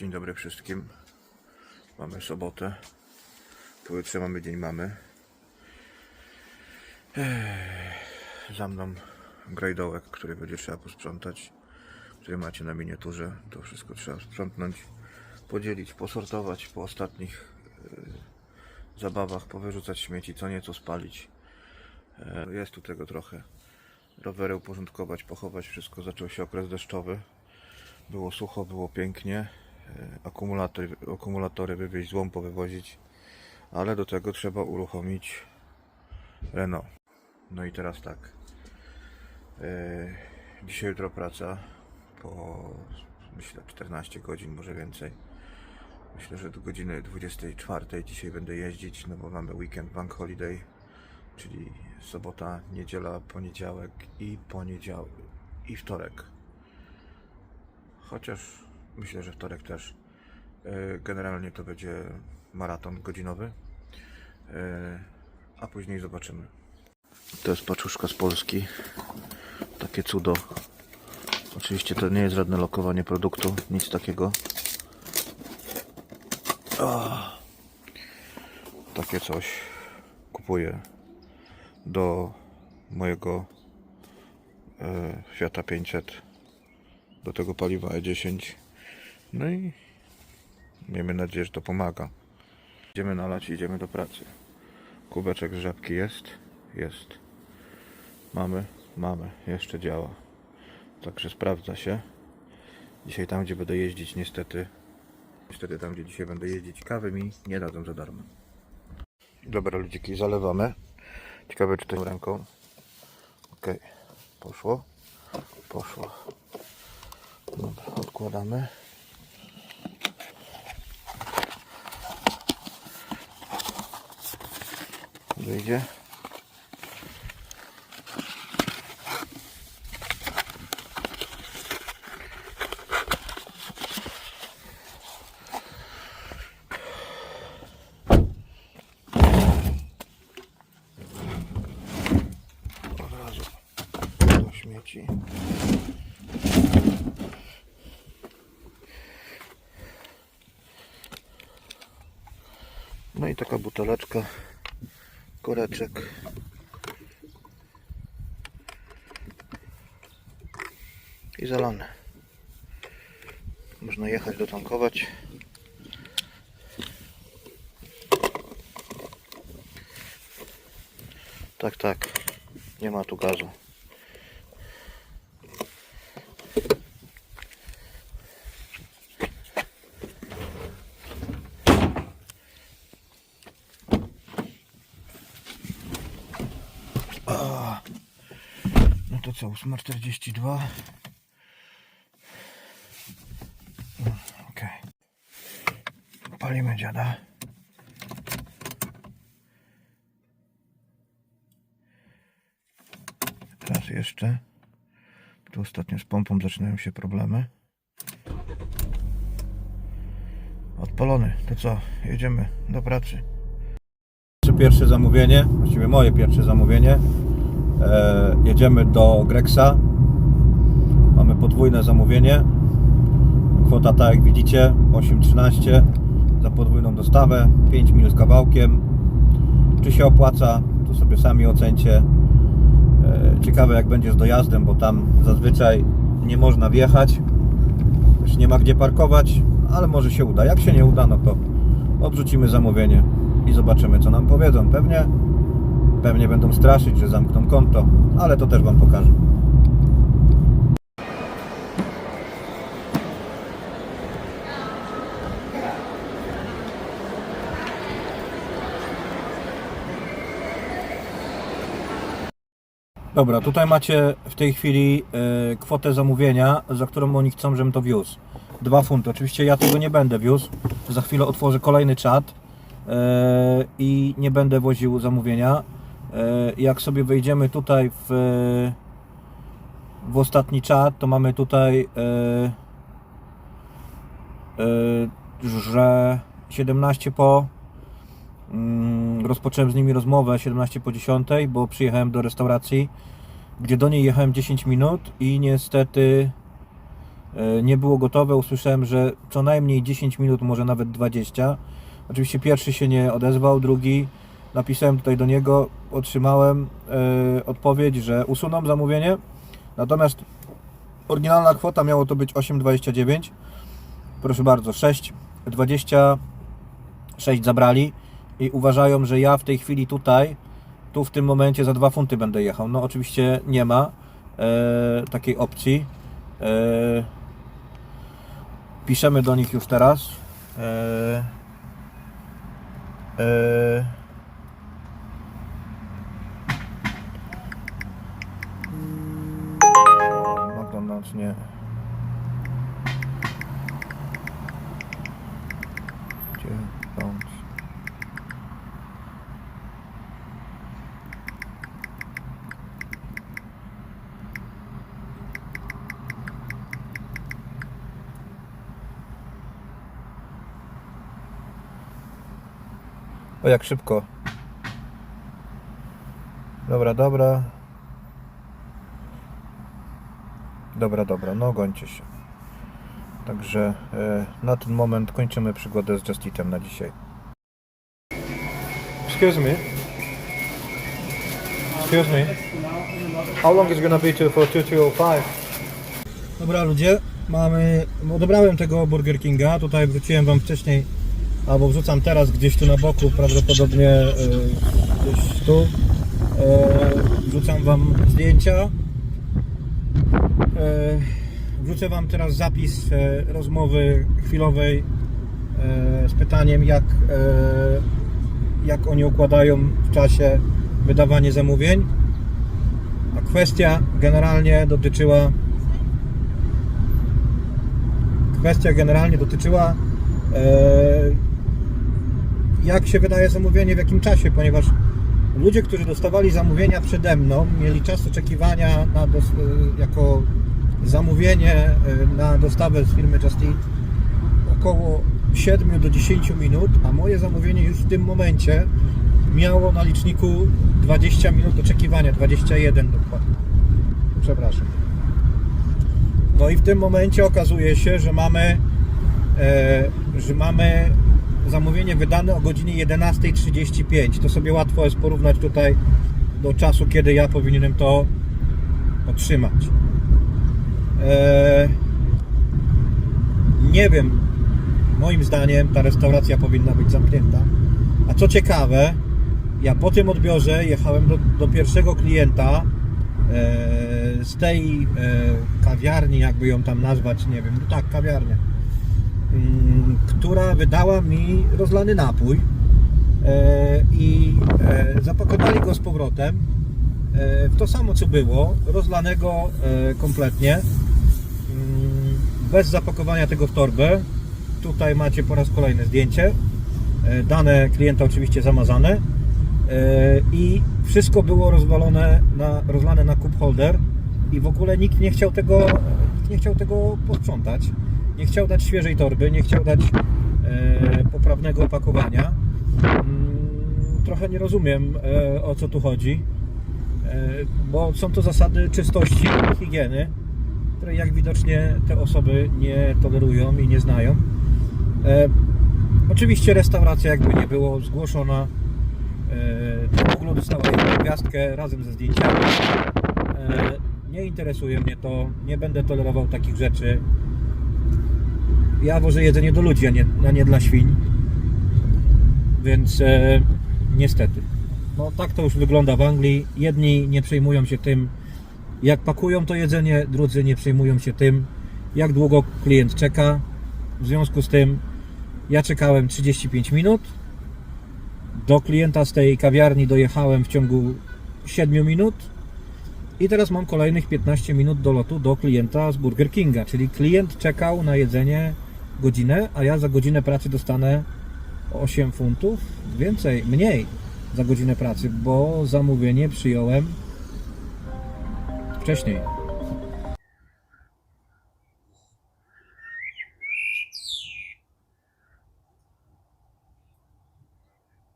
Dzień dobry wszystkim. Mamy sobotę. Pojutrze mamy dzień mamy. Za mną grajdołek, który będzie trzeba posprzątać. Który macie na miniaturze. To wszystko trzeba sprzątnąć, podzielić, posortować po ostatnich e, zabawach, powyrzucać śmieci, co nieco spalić. E, Jest tu tego trochę. Rowery uporządkować, pochować, wszystko. Zaczął się okres deszczowy. Było sucho, było pięknie. E, Akumulatory, akumulatory wywieźć, złom powywozić. Ale do tego trzeba uruchomić Renault. No i teraz tak. E, Dzisiaj, jutro praca. Po myślę 14 godzin, może więcej. Myślę, że do godziny 24 dzisiaj będę jeździć, no bo mamy weekend bank holiday, czyli sobota, niedziela, poniedziałek i poniedziałek i wtorek. Chociaż myślę, że wtorek też. E, Generalnie to będzie maraton godzinowy. E, A później zobaczymy. To jest paczuszka z Polski. Takie cudo. Oczywiście to nie jest żadne lokowanie produktu, nic takiego. Ah. Takie coś kupuję do mojego e, Fiata 500 do tego paliwa E10 no i miejmy nadzieję, że to pomaga. Idziemy nalać i idziemy do pracy. Kubeczek z żabki jest? Jest. Mamy, mamy, jeszcze działa. Także sprawdza się. Dzisiaj tam gdzie będę jeździć niestety niestety tam gdzie dzisiaj będę jeździć kawy mi nie dadzą za darmo. Dobra ludziki zalewamy. Ciekawe czy tą ręką. Ok poszło. Poszło. Dobra, odkładamy. Wyjdzie. Śmieci. No i taka buteleczka, koreczek. I zalane. Można jechać dotankować. Tak, tak. Nie ma tu gazu. No to co, 8.42. Mm, Okej. Palimy dziada. Teraz jeszcze. Tu ostatnio z pompą zaczynają się problemy. Odpalony. To co? Jedziemy do pracy. Pierwsze zamówienie, właściwie moje pierwsze zamówienie. E, jedziemy do Grexa. Mamy podwójne zamówienie. Kwota tak jak widzicie 8,13 za podwójną dostawę, 5 mil z kawałkiem. Czy się opłaca? To sobie sami ocencie. E, ciekawe jak będzie z dojazdem, bo tam zazwyczaj nie można wjechać. Nie ma gdzie parkować, ale może się uda. Jak się nie uda, no to odrzucimy zamówienie i zobaczymy co nam powiedzą. Pewnie, pewnie będą straszyć, że zamkną konto, ale to też Wam pokażę. Dobra, tutaj macie w tej chwili e, kwotę zamówienia, za którą oni chcą, żebym to wiózł. Dwa funty. Oczywiście ja tego nie będę wiózł. Za chwilę otworzę kolejny czat i nie będę woził zamówienia. E, jak sobie wejdziemy tutaj w, w ostatni czat, to mamy tutaj, e, e, że 17 po mm, rozpocząłem z nimi rozmowę 17 po 10, bo przyjechałem do restauracji, gdzie do niej jechałem 10 minut i niestety e, nie było gotowe. Usłyszałem, że co najmniej 10 minut, może nawet 20. Oczywiście pierwszy się nie odezwał, drugi napisałem tutaj do niego, otrzymałem e, odpowiedź, że usuną zamówienie. Natomiast oryginalna kwota miało to być 8,29. Proszę bardzo, 6,26 zabrali i uważają, że ja w tej chwili tutaj, tu w tym momencie za 2 funty będę jechał. No oczywiście nie ma e, takiej opcji. E, piszemy do nich już teraz. E, e, McDonald's nie. Dziewiąć. O jak szybko. Dobra, dobra. Dobra, dobra, no gońcie się. Także e, na ten moment kończymy przygodę z Justitem na dzisiaj. Excuse me. Excuse me. How long is gonna be to for 2205? Dobra ludzie, mamy. Odebrałem tego Burger Kinga. Tutaj wrzuciłem wam wcześniej, albo wrzucam teraz gdzieś tu na boku, prawdopodobnie e, gdzieś tu. E, wrzucam wam zdjęcia. E, Wrzucę Wam teraz zapis rozmowy chwilowej z pytaniem, jak, jak oni układają w czasie wydawanie zamówień. A kwestia generalnie dotyczyła kwestia generalnie dotyczyła jak się wydaje zamówienie, w jakim czasie, ponieważ ludzie, którzy dostawali zamówienia przede mną, mieli czas oczekiwania na e, jako zamówienie e, na dostawę z firmy Just Eat około 7 do 10 minut, a moje zamówienie już w tym momencie miało na liczniku 20 minut oczekiwania, 21 dokładnie. Przepraszam. No i w tym momencie okazuje się, że mamy, e, że mamy zamówienie wydane o godzinie 11.35. To sobie łatwo jest porównać tutaj do czasu, kiedy ja powinienem to otrzymać. E, nie wiem, moim zdaniem ta restauracja powinna być zamknięta. A co ciekawe, ja po tym odbiorze jechałem do, do pierwszego klienta e, z tej e, kawiarni, jakby ją tam nazwać, nie wiem, no tak, kawiarnia, która wydała mi rozlany napój e, i e, zapakowali go z powrotem e, w to samo co było, rozlanego kompletnie, mm, bez zapakowania tego w torbę. Tutaj macie po raz kolejny zdjęcie. Dane klienta oczywiście zamazane. I wszystko było rozwalone na, rozlane na cup holder i w ogóle nikt nie chciał tego, nikt nie chciał tego posprzątać. Nie chciał dać świeżej torby, nie chciał dać e, poprawnego opakowania. Mm, Trochę nie rozumiem e, o co tu chodzi, e, bo są to zasady czystości i higieny, której jak widocznie te osoby nie tolerują i nie znają. E, oczywiście restauracja jakby nie było zgłoszona. E, w ogóle dostała jedną gwiazdkę razem ze zdjęciami. E, nie interesuje mnie to, nie będę tolerował takich rzeczy. Ja wożę jedzenie do ludzi, a nie, a nie dla świń. Więc e, niestety. No tak to już wygląda w Anglii. Jedni nie przejmują się tym, jak pakują to jedzenie, drudzy nie przejmują się tym, jak długo klient czeka. W związku z tym ja czekałem 35 minut. Do klienta z tej kawiarni dojechałem w ciągu 7 minut. I teraz mam kolejnych 15 minut do lotu do klienta z Burger Kinga. Czyli klient czekał na jedzenie godzinę, a ja za godzinę pracy dostanę 8 funtów więcej, mniej za godzinę pracy, bo zamówienie przyjąłem wcześniej.